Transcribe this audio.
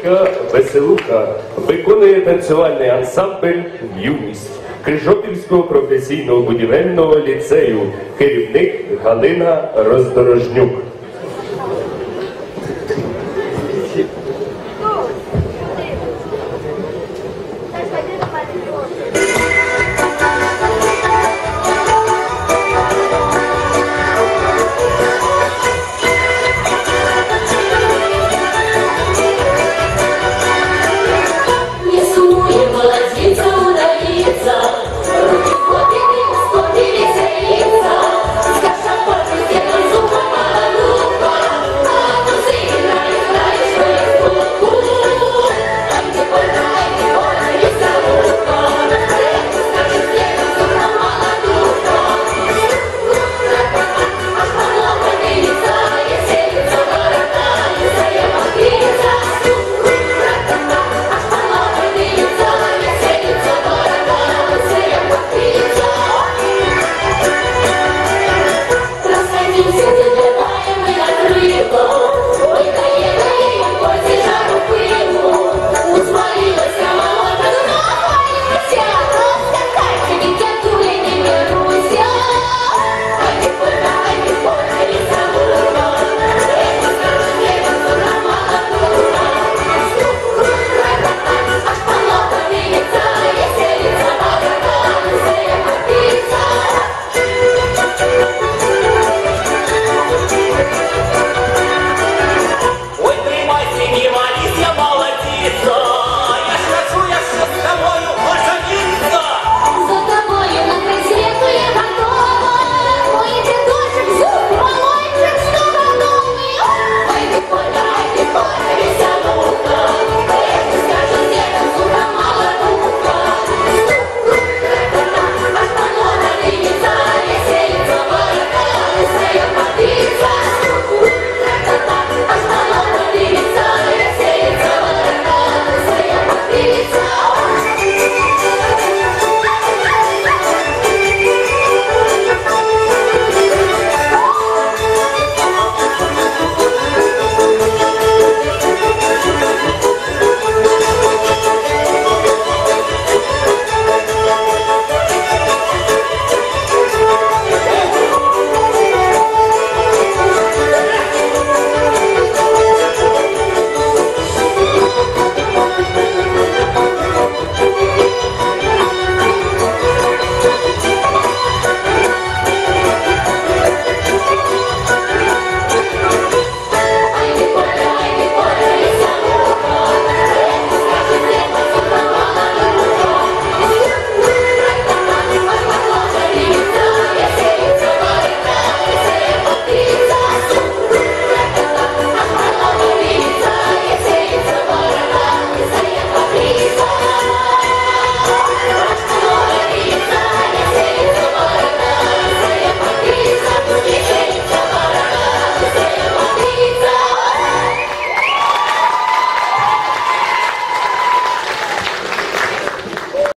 Солодка веселуха виконує танцювальний ансамбль Юність Крижопільського професійного будівельного ліцею, керівник Галина Роздорожнюк.